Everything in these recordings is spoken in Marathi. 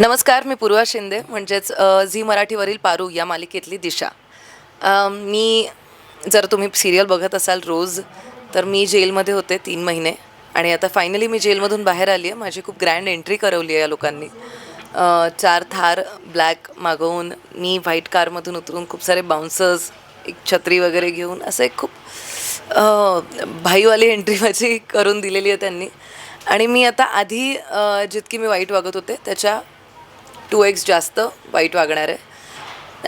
नमस्कार मी पूर्वा शिंदे म्हणजेच झी मराठीवरील पारू या मालिकेतली दिशा. मी जर तुम्ही सिरियल बघत असाल रोज तर मी जेलमध्ये होते तीन महिने आणि आता फायनली मी जेलमधून बाहेर आली आहे. माझी खूप ग्रँड एंट्री करवली आहे या लोकांनी. चार थार ब्लॅक मागवून मी व्हाईट कारमधून उतरून खूप सारे बाउन्सर्स एक छत्री वगैरे घेऊन असं एक खूप भाईवाली एंट्री माझी करून दिलेली आहे त्यांनी. आणि मी आता आधी जितकी मी वाईट वागत होते त्याच्या टू एक्स जास्त वाईट वागणार आहे.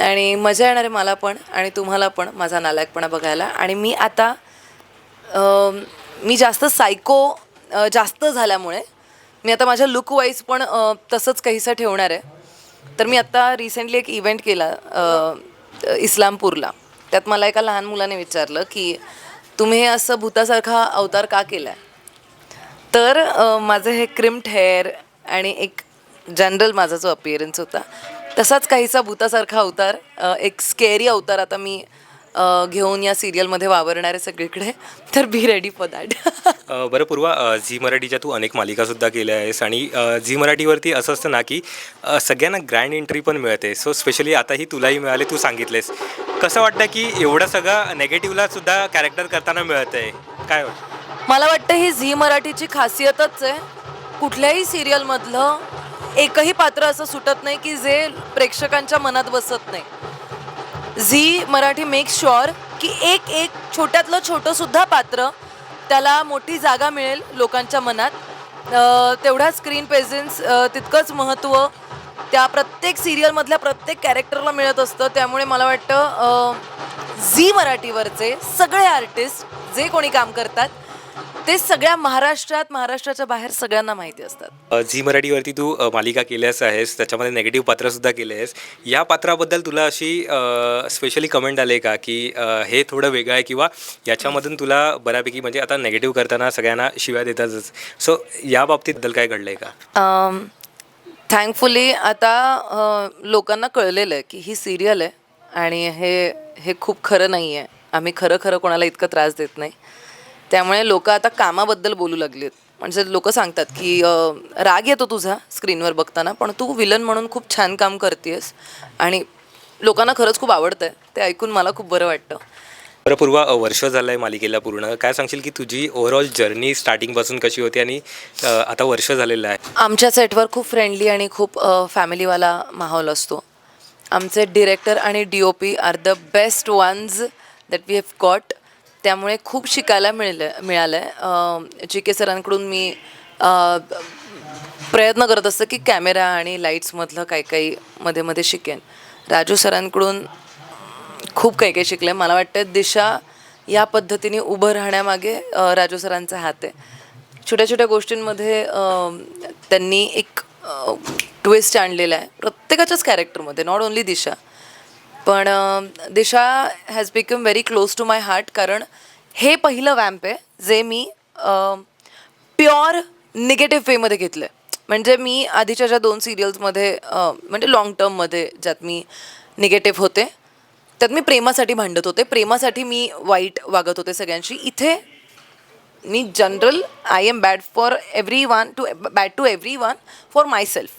आणि मजा येणार आहे मला पण आणि तुम्हाला पण माझा नालायकपणा बघायला. आणि मी आता मी जास्त सायको जास्त झाल्यामुळे मी आता माझ्या लुकवाईज पण तसंच काहीसं ठेवणार आहे. तर मी आत्ता रिसेंटली एक इव्हेंट केला इस्लामपूरला. त्यात मला एका लहान मुलाने विचारलं की तुम्ही हे असं भूतासारखा अवतार का केला आहे तर माझं हे क्रिम्ट हेअर आणि एक जनरल माझा जो अपिअरन्स होता तसाच काहीसा भूतासारखा अवतार एक स्केरी अवतार आता मी घेऊन या सिरियलमध्ये वावरणार आहे सगळीकडे. तर बी रेडी फॉर दॅट बरं पूर्वा झी मराठीच्या तू अनेक मालिकासुद्धा केल्या आहेस आणि झी मराठीवरती असं असतं ना की सगळ्यांना ग्रँड एंट्री पण मिळते. सो स्पेशली आताही तुलाही मिळाले तू सांगितलेस. कसं वाटतं की एवढं सगळं नेगेटिव्हला सुद्धा कॅरेक्टर करताना मिळत आहे काय वाटतं? मला वाटतं ही झी मराठीची खासियतच आहे. कुठल्याही सिरियलमधलं एकही पात्र असं सुटत नाही की जे प्रेक्षकांच्या मनात बसत नाही. झी मराठी मेक शुअर की एक एक छोट्यातलं छोटंसुद्धा पात्र त्याला मोठी जागा मिळेल लोकांच्या मनात. तेवढा स्क्रीन प्रेझेन्स तितकंच महत्त्व त्या प्रत्येक सिरियलमधल्या प्रत्येक कॅरेक्टरला मिळत असतं. त्यामुळे मला वाटतं झी मराठीवरचे सगळे आर्टिस्ट जे कोणी काम करतात ते सगळ्या महाराष्ट्रात महाराष्ट्राच्या बाहेर सगळ्यांना माहिती असतात. अ, झी मराठीवरती तू अ, मालिका केल्यास आहेस त्याच्यामध्ये नेगेटिव्ह पात्रसुद्धा केले आहेस. या पात्राबद्दल तुला अशी स्पेशली कमेंट आले का? की अ, हे थोडं वेगळं आहे किंवा याच्यामधून तुला बऱ्यापैकी म्हणजे आता नेगेटिव्ह करताना सगळ्यांना शिव्या देतातच. सो या बाबतीतबद्दल काय घडलं आहे का थँकफुली आता अं, लोकांना कळलेलं आहे की ही सिरियल आहे आणि हे हे खूप खरं नाही आहे आम्ही खरं खरं कोणाला इतकं त्रास देत नाही. त्यामुळे लोक आता कामाबद्दल बोलू लागलेत. म्हणजे लोक सांगतात की राग येतो तुझा स्क्रीनवर बघताना पण तू विलन म्हणून खूप छान काम करतेस आणि लोकांना खरंच खूप आवडतं ते ऐकून मला खूप बरं वाटतं. बरं पूर्वा वर्ष झालं आहे मालिकेला पूर्ण. काय सांगशील की तुझी ओव्हरऑल जर्नी स्टार्टिंगपासून कशी होती आणि आता वर्ष झालेलं आहे? आमच्या सेटवर खूप फ्रेंडली आणि खूप फॅमिलीवाला माहोल असतो. आमचे डिरेक्टर आणि D O P are the best ones that we have got त्यामुळे खूप शिकायला मिळलं मिळालं आहे जी के सरांकडून मी प्रयत्न करत असतं की कॅमेरा आणि लाईट्समधलं काही काही मध्ये मध्ये शिकेन. राजू सरांकडून खूप काही काही शिकले. मला वाटतं दिशा या पद्धतीने उभं राहण्यामागे राजू सरांचा हात आहे. छोट्या छोट्या गोष्टींमध्ये त्यांनी एक ट्विस्ट आणलेला आहे. प्रत्येकाच्याच कॅरेक्टरमध्ये नॉट ओन्ली दिशा. पण Disha has become very close to my heart कारण हे पहिलं वॅम्प आहे जे मी प्युअर निगेटिव्ह वेमध्ये घेतलं आहे म्हणजे मी आधीच्या ज्या दोन सिरियल्समध्ये म्हणजे लाँग टर्ममध्ये ज्यात मी निगेटिव्ह होते त्यात मी प्रेमासाठी भांडत होते. प्रेमासाठी मी वाईट वागत होते सगळ्यांशी. इथे मी general I am bad for everyone to bad to everyone for myself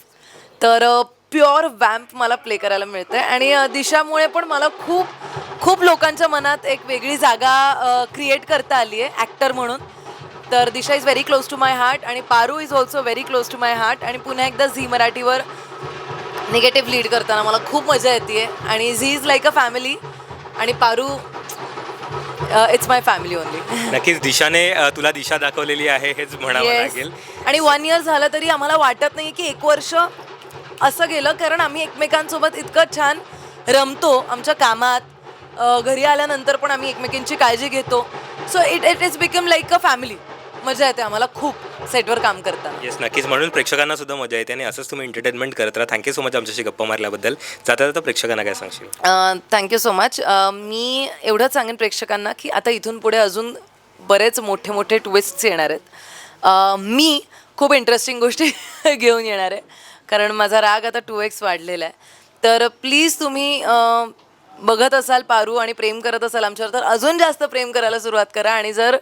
तर प्युअर वॅम्प मला प्ले करायला मिळतं आहे आणि दिशामुळे पण मला खूप खूप लोकांच्या मनात एक वेगळी जागा क्रिएट करता आली आहे ॲक्टर म्हणून. तर Disha is very close to my heart आणि Paru is also very close to my heart आणि पुन्हा एकदा झी मराठीवर निगेटिव्ह लीड करताना मला खूप मजा येते आणि Zee is like a family आणि Paru it's my family only नक्कीच दिशाने तुला दिशा दाखवलेली आहे हेच म्हणावं लागेल. आणि वन इयर झालं तरी आम्हाला वाटत नाही की एक वर्ष असं गेलं कारण आम्ही एकमेकांसोबत इतकं छान रमतो आमच्या कामात. घरी आल्यानंतर पण आम्ही एकमेकांची काळजी घेतो. So it it is become like a family मजा येते आम्हाला खूप सेटवर काम करताना. येस नक्कीच. म्हणून प्रेक्षकांना सुद्धा मजा येते आणि असंच तुम्ही एंटरटेनमेंट करत राहा. थँक्यू सो मच आमच्याशी गप्पा मारल्याबद्दल. जाता जाता प्रेक्षकांना काय सांगशील? थँक्यू सो मच मी एवढंच सांगेन प्रेक्षकांना की आता इथून पुढे अजून बरेच मोठे मोठे ट्विस्ट्स येणार आहेत. मी खूप इंटरेस्टिंग गोष्टी घेऊन येणार आहे. कारण माझा राग आता टू एक्स वाढलेला आहे. तर प्लीज तुम्ही बघत असाल पारू आणि प्रेम करत असाल आमच्यावर तर अजून जास्त प्रेम करायला सुरुवात करा. आणि जर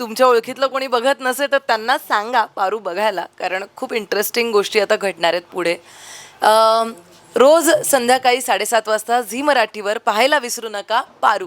तुमच्या ओळखीतलं कोणी बघत नसेल तर त्यांना सांगा पारू बघायला कारण खूप इंटरेस्टिंग गोष्टी आता घडणार आहेत पुढे. रोज संध्याकाळी साडेसात वाजता झी मराठीवर पाहायला विसरू नका पारू.